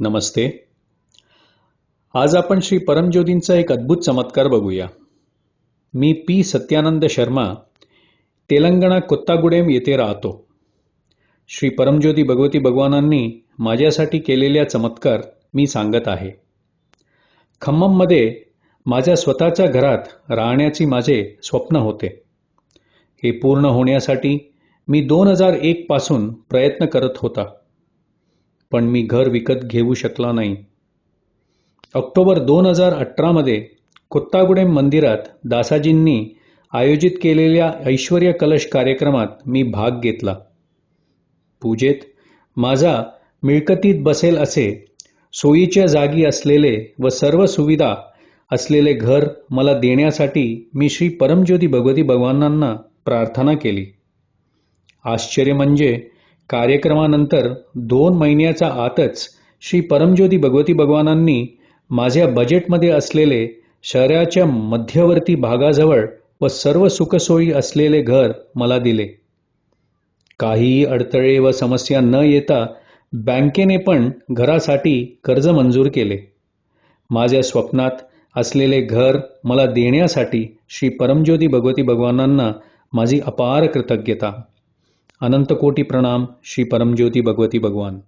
नमस्ते. आज आपण श्री परमज्योतींचा एक अद्भुत चमत्कार बघूया. मी पी सत्यानंद शर्मा तेलंगणा कोत्तागुडेम येथे राहतो. श्री परमज्योती भगवती भगवानांनी माझ्यासाठी केलेल्या चमत्कार मी सांगत आहे. खम्मममध्ये माझ्या स्वतःच्या घरात राहण्याची माझे स्वप्न होते. हे पूर्ण होण्यासाठी मी दोन हजार एकपासून प्रयत्न करत होता. पण मी घर विकत घेऊ शकला नाही. ऑक्टोबर दोन हजार अठरामध्ये कोत्तागुडेम मंदिरात दासाजींनी आयोजित केलेल्या ऐश्वर्य कलश कार्यक्रमात मी भाग घेतला. पूजेत माझा मिळकतीत बसेल असे सोयीच्या जागी असलेले व सर्व सुविधा असलेले घर मला देण्यासाठी मी श्री परमज्योती भगवती भगवानांना प्रार्थना केली. आश्चर्य म्हणजे कार्यक्रमानंतर दोन महिन्याच्या आतच श्री परमज्योती भगवती भगवानांनी माझ्या बजेटमध्ये असलेले शहराच्या मध्यवर्ती भागाजवळ व सर्व सुखसोयी असलेले घर मला दिले. काहीही अडथळे व समस्या न येता बँकेने पण घरासाठी कर्ज मंजूर केले. माझ्या स्वप्नात असलेले घर मला देण्यासाठी श्री परमज्योती भगवती भगवानांना माझी अपार कृतज्ञता. अनंत कोटी प्रणाम श्री परमज्योती भगवती भगवान.